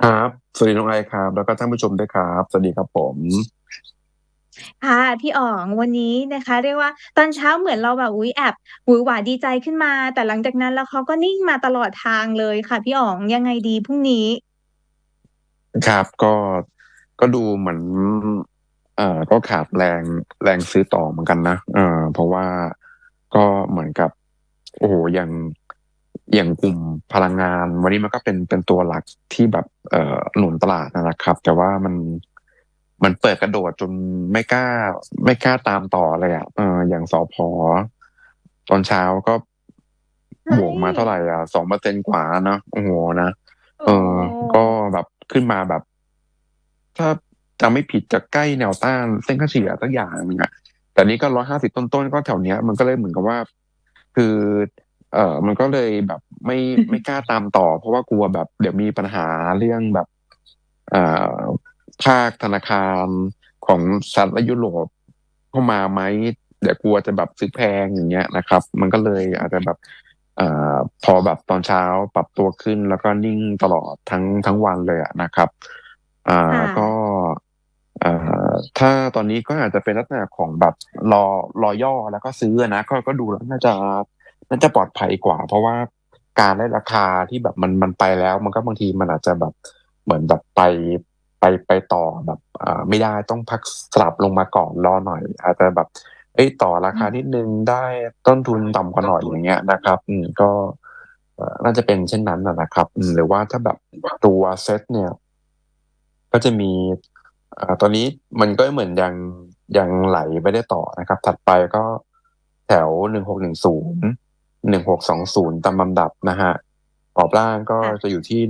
ครับ สวัสดีน้องไอซ์ครับ แล้วก็ท่านผู้ชมด้วยครับ สวัสดีครับผม ค่ะ พี่อ๋อง วันนี้นะคะ เรียกว่าตอนเช้าเหมือนเราแบบ อุ๊ย แอบหวือหวาดีใจขึ้นมา แต่หลังจากนั้นแล้วเขาก็นิ่งมาตลอดทางเลยค่ะพี่อ๋อง ยังไงดีพรุ่งนี้?ครับ ก็ ก็ดูเหมือน เอ่อ ก็ขาดแรง แรงซื้อต่อเหมือนกันนะ เออ เพราะว่าก็เหมือนกับ โอ้โฮ อย่าง อย่างกลุ่มพลังงาน วันนี้มันก็เป็นเป็นตัวหลักที่แบบเอ่อหนุนตลาดอะนะครับ แต่ว่ามันมันเปิดกระโดดจนไม่กล้า ไม่กล้าตามต่อเลยอะเอออย่างสผ.ตอนเช้าก็เฮ้บวกมาเท่าไรย!อะ2%กว่าเนาะโอ้โฮนะโอ้เออ ก็แบบขึ้นมาแบบ ถ้าจำไม่ผิดจะใกล้แนวต้านเส้นค่าเฉลี่ยสักอย่างหนึ่งอะแต่นี่ก็150ต้นๆก็แถวเนี้ย มันก็เลยเหมือนกับว่า คือ เอ่อมันก็เลยแบบไม่ไม่กล้าตามต่อ เพราะว่ากลัวแบบ เดี๋ยวมีปัญหาเรื่องแบบอ่าภาคธนาคารของสหรัฐและยุโรปเข้ามาไหมเดี๋ยวกลัวจะแบบซื้อแพงอย่างเงี้ยนะครับ มันก็เลยอาจจะแบบอ่าพอแบบตอนเช้าปรับตัวขึ้น แล้วก็นิ่งตลอดทั้งทั้งวันเลยอะนะครับอ่ค่าก็ะอ่าถ้าตอนนี้ก็อาจจะเป็นลักษณะของแบบรอรอย่อแล้วก็ซื้ออะนะก็ก็ดูแล้วน่าจะ น่าจะปลอดภัยกว่า เพราะว่าการได้ราคาที่แบบมันมันไปแล้ว มันก็บางทีมันอาจจะแบบเหมือนแบบไปไปไปต่อแบบอ่าไม่ได้ต้องพักสลับลงมาก่อนรอหน่อย อาจจะแบบเฮ้ยต่อราคานิดนึงได้ต้นทุนต่ำกว่าหน่อยอย่างเงี้ยนะครับ อืมก็น่าจะเป็นเช่นนั้นนะครับอืมหรือว่าถ้าแบบตัวเซตเนี่ย ก็จะมีอ่าตอนนี้มันก็เหมือนยังยังไหลไม่ได้ต่อนะครับ ถัดไปก็แถวหนึ่งหกหนึ่งศูนย์ 1610 1620ตามลำดับนะครับกรอบล่างก็ค่ะจะอยู่ที่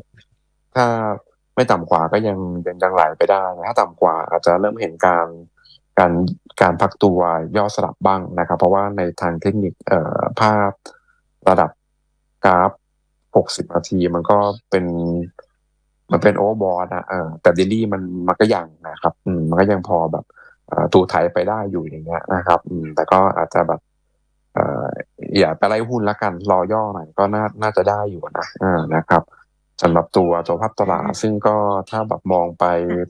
1586ถ้าไม่ต่ำกว่าก็ยังยังยังไหลไปได้ถ้าต่ำกว่าอาจจะเริ่มเห็นการการการพักตัวย่อสลับบ้างนะครับ เพราะว่าในทางเทคนิคเอ่อภาพระดับกราฟ 60 นาทีมันก็เป็นมันเป็น Overbought อะเออแต่ Daily มันมันก็ยังนะครับ อืมมันก็ยังพอแบบอ่าถูไถไปได้อยู่อย่างเงี้ยนะครับ อืมแต่ก็อาจจะแบบเอ่ออย่าไปไล่หุ้นแล้วกันรอย่อหน่อยก็น่าน่าจะได้อยู่อะนะอานะครับสำหรับตัวตัวภาพตลาดอาซึ่งก็ถ้าแบบมองไปค่ะ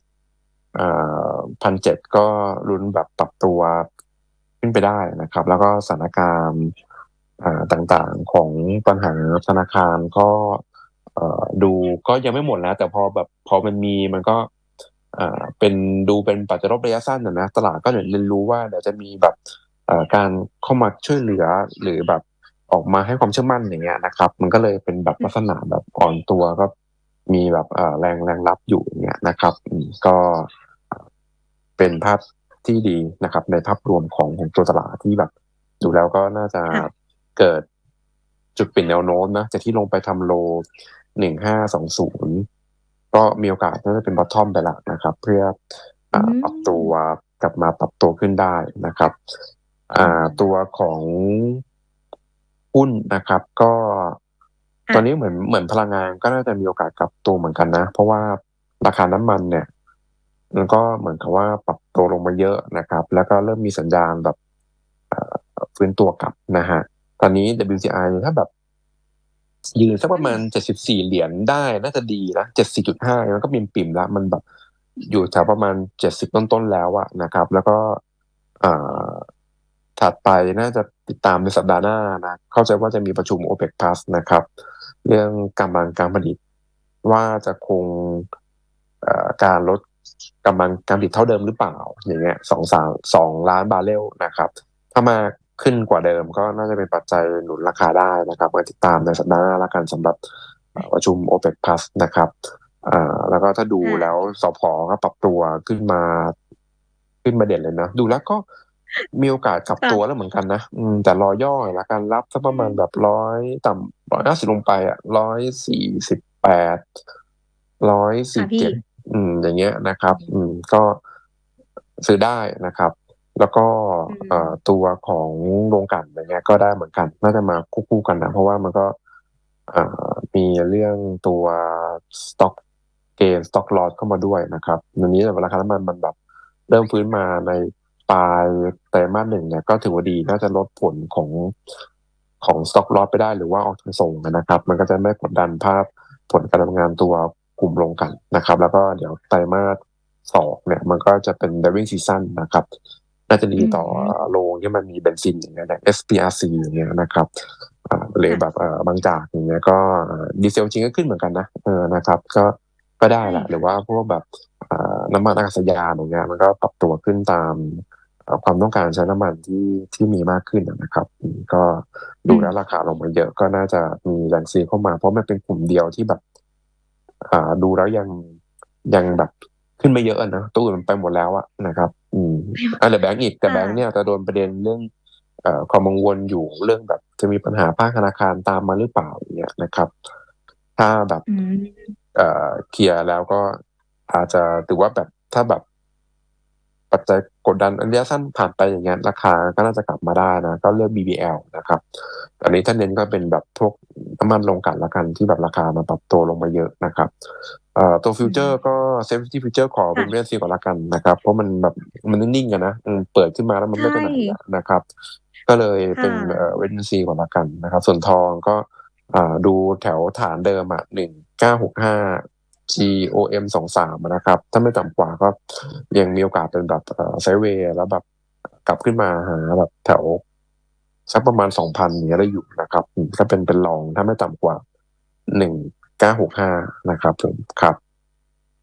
อ่า1,700ก็ลุ้นแบบปรับตัวขึ้นไปได้นะครับ แล้วก็สถานการณ์อ่าต่างๆของปัญหาธนาคารก็เอ่อดูก็ยังไม่หมดนะ แต่พอแบบพอมันมีมันก็อ่าเป็นดูเป็นปัจจัยลบระยะสั้นอะนะตลาดก็เดี๋ยวเรียนรู้ว่าเดี๋ยวจะมีแบบเอ่อ การเข้ามาช่วยเหลือหรือแบบออกมาให้ความเชื่อมั่นอย่างเงี้ยนะครับ มันก็เลยเป็นแบบอือลักษณะแบบอ่อนตัวก็มีแบบอ่าแรงแรงรับอยู่อย่างเงี้ยนะครับอืมก็อ่าเป็นภาพที่ดีนะครับ ในภาพรวมของของตัวตลาดที่แบบ ดูแล้วก็น่าจะค่ะเกิดจุดเปลี่ยนแนวโน้มนะจากที่ลงไปทำ Low 1520ก็มีโอกาสน่าจะเป็นบอตทอมไปแล้วนะครับ เพื่อออื่าปรับตัวมกลับมาปรับตัวขึ้นได้นะครับออ่ืาม ตัวของหุ้นนะครับ ก็ค่ตอนะนี้เหมือนเหมือนพลังงานก็น่าจะมีโอกาสกลับตัวเหมือนกันนะ เพราะว่าราคาน้ำมันเนี่ยมันก็เหมือนกับว่าปรับตัวลงมาเยอะนะครับ แล้วก็เริ่มมีสัญญาณแบบเอ่อฟื้นตัวกลับนะครับตอนนี้ WTI ถ้าแบบ ยืนสักอปืระมาณม $74 ได้น่าจะดีนะ74.5มันก็ปริ่มๆแล้ว มันแบบอยู่แถวประมาณ70ต้นๆแล้วอะนะครับ แล้วก็อ่า ถัดไปน่าจะติดตามในสัปดาห์หน้านะเข้าใจว่าจะมีประชุม OPEC+ นะครับ เรื่องกำลังการผลิต ว่าจะคงเอ่อการลดกำลังการผลิตเท่าเดิมหรือเปล่า อย่างเงี้ย2-3 2,000,000บาร์เรลนะครับ ถ้ามากขึ้นกว่าเดิมก็น่าจะเป็นปัจจัยหนุนราคาได้นะครับก็ติดตามในสัปดาห์หน้าแล้วกันสำหรับอ่าประชุม OPEC+ นะครับอ่าแล้วก็ถ้าดูค่แล้ะวสผ.ก็ปรับตัวขึ้นมา ขึ้นมาเด่นเลยนะ ดูแล้วก็ มีโอกาสกลับค่ตัวะแล้วเหมือนกันนะอืมแต่รอย่อหน่อยแล้วกันรับสักอประมาณืมแบบ100ต่ำ150ลงไปอะ148ค่ะพี่147อืม อย่างเงี้ยนะครอัืบมอืมก็ซื้อได้นะครับ แล้วก็อืเอ่อมตัวของโรงกลั่นอย่างเงี้ย ก็ได้เหมือนกันน่าจะมาคู่ๆกันนะเพราะว่ามันก็อ่ามีเรื่องตัว Stock Gain Stock Loss เข้ามาด้วยนะครับวันนี้แบบราคาน้ำมันมันแบบเริ่มฟื้นมาใน ปลายไตรมาส1เนี่ยก็ถือว่าดีน่าจะลดผลของของ Stock Loss ไปได้หรือว่าออกทางส่งอะนะครับ มันก็จะไม่กดดันภาพผลการทำงานตัวกลุ่มลงกันนะครับ แล้วก็เดี๋ยวไตรมาสสองเนี่ย มันก็จะเป็น driving season นะครับน่าจะดีต่ออืมโรงที่มันมีเบนซินอย่างเงี้ยนะ SPRC อย่างเงี้ยนะครับอ่าหรือค่ะแบบเอ่อบางจากอย่างเงี้ยก็ดีเซลจริงก็ขึ้นเหมือนกันนะเออนะครับ ก็ก็ได้แหละใช่ค่ะหรือว่าพวกแบบอ่า น้ำมันอากาศยานอย่างเงี้ยมันก็ปรับตัวขึ้นตามเอ่อความต้องการใช้น้ำมันที่ที่มีมากขึ้นอะนะครับอืมก็ดูแล้วราคาลงมาเยอะก็น่าจะมีแรงซื้อเข้ามา เพราะมันเป็นกลุ่มเดียวที่แบบอ่าดูแล้วยังยังแบบขึ้นไม่เยอะอะนะตัวอื่นมันไปหมดแล้วอะนะครับ อืมอะเหลือแบงก์อีกแต่ค่ะแบงก์เนี่ยจะโดนประเด็นเรื่องเอ่อความกังวลอยู่เรื่องแบบ จะมีปัญหาภาคธนาคารตามมาหรือเปล่าอย่างเงี้ยนะครับ ถ้าแบบอืมเอ่อเคลียร์แล้วก็ อาจจะถือว่าแบบถ้าแบบปัจจัยกดดันอันระยะสั้นผ่านไปอย่างเงี้ยราคาก็น่าจะกลับมาได้นะ ก็เลือก BBL นะครับอันนี้ถ้าเน้นก็เป็นแบบพวกน้ำมันลงกลันละกันที่แบบราคามันปรับตัวลงมาเยอะนะครับเอ่อตัวฟิวเจอร์ก็เซฟตี้ฟิวเจอร์ขอเป็นค่ะเรื่องซีก่อนละกันนะครับ เพราะมันแบบมันนิ่งๆกันนะอืมเปิดขึ้นมาแล้วมันไม่ไปไหนใช่อะนะครับ ก็เลยเป็นค่ะเอ่อเวนซีก่อนละกันนะครับ ส่วนทองก็อ่าดูแถวฐานเดิมอะหนึ่งเก้าหกห้า GOM สองสามนะครับ ถ้าไม่ต่ำกว่าก็ยังมีโอกาสเป็นแบบไซเวย์แล้วแบบกลับขึ้นมาหาแบบแถวสักประมาณสองพันนี้ยได้อยู่นะครับอืมก็เป็นเป็นรองถ้าไม่ต่ำกว่าหนึ่งเก้าหกห้านะครับผมครับ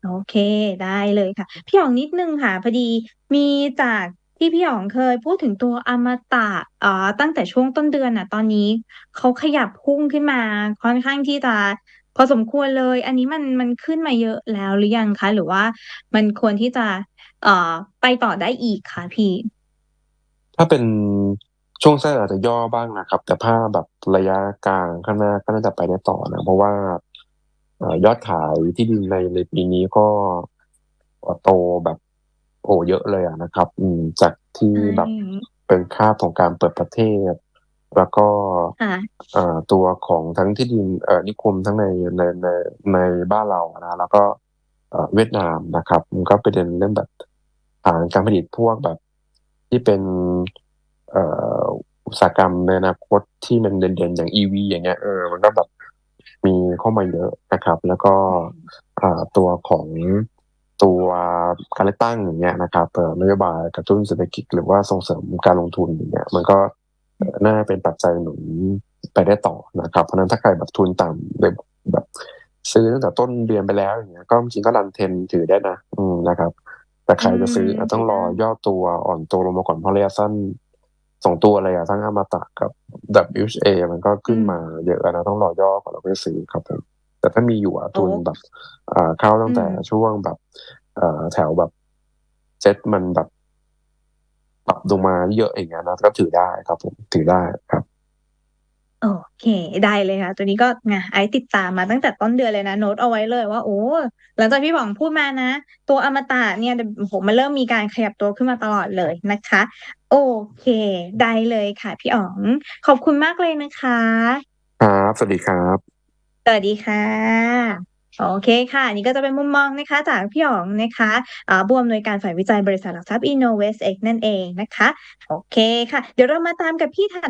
โอเคได้เลยค่ะ พี่อ๋องนิดนึงค่ะ พอดีมีจากที่พี่อ๋องเคยพูดถึงตัวอมตะเอ่อตั้งแต่ช่วงต้นเดือนน่ะ ตอนนี้เขาขยับพุ่งขึ้นมาค่อนข้างที่จะ พอสมควรเลย อันนี้มัน มันขึ้นมาเยอะแล้วหรือยังคะ หรือว่ามันควรที่จะ เอ่อ ไปต่อได้อีกคะพี่ ถ้าเป็นช่วงสั้นอาจจะย่อบ้างนะครับ แต่ถ้าแบบระยะกลางข้างหน้าก็น่าจะไปได้ต่อนะ เพราะว่าเอ่อยอดขายที่ดินในในปีนี้ก็โตแบบโอ้เยอะเลยอะนะครับ อืมจากที่ใช่แบบเป็นค่าบของการเปิดประเทศ แล้วก็ค่ะเอ่อตัวของทั้งที่ดินเอ่อนิคมทั้งในในในในบ้านเรานะแล้วก็เอ่อเวียดนามนะครับ มันก็ประเด็นเรื่องแบบฐานการผลิตพวกแบบ ที่เป็นเอ่ออุตสาหกรรมในอนาคตที่มันเด่นๆอย่าง EV อย่างเงี้ยเออมันก็แบบมีเข้ามาเยอะนะครับ แล้วก็อ่าตัวของตัวการเลือกตั้งอย่างเงี้ยนะครับเอ่อนโยบายกระตุ้นเศรษฐกิจหรือว่าส่งเสริมการลงทุนอย่างเงี้ยมันก็เอ่อ น่าเป็นปัจจัยหนุนไปได้ต่อนะครับ เพราะฉะนั้นถ้าใครแบบทุนต่ำเลยแบบซื้อตั้งแต่ต้นเดือนไปแล้วอย่างเงี้ยก็จริงๆก็รันเทนถือได้นะ อืมนะครับ แต่ใครจะซื้ออืมอาจต้องรอย่อตัวอ่อนตัวลงมาก่อนเพราะระยะสั้นสองตัวเลยอะทั้งอมตะกับ WHA มันก็ขึ้นมาเยอะนะต้องรอย่อก่อนแล้วค่อยซื้อครับผมแต่ถ้ามีอยู่อะทุนโอ้แบบอ่าเข้าตั้งแต่อืมช่วงแบบเอ่อแถวแบบเจ็ตมันแบบ ปรับลงมาเยอะอย่างเงี้ยนะก็ถือได้ครับผมถือได้ครับโอเค ได้เลยค่ะ ตัวนี้ก็ไงไอซ์ติดตามมาตั้งแต่ต้นเดือนเลยนะ โน้ตเอาไว้เลยว่า โอ้หลังจากพี่ป๋องพูดมานะ ตัวอมตะเนี่ยโอ้โหมันเริ่มมีการขยับตัวขึ้นมาตลอดเลยนะคะ โอเค ได้เลยค่ะ พี่อ๋อง ขอบคุณมากเลยนะคะ ครับ สวัสดีครับ สวัสดีค่ะ โอเคค่ะ นี่ก็จะเป็นมุมมองนะคะ จากพี่หยองนะคะบวมหน่วยการฝ่ายวิจัยบริษัทหลักทรัพย์ InnovestX นั่นเองนะคะ โอเคค่ะ เดี๋ยวเรามาตามกับพี่ถัด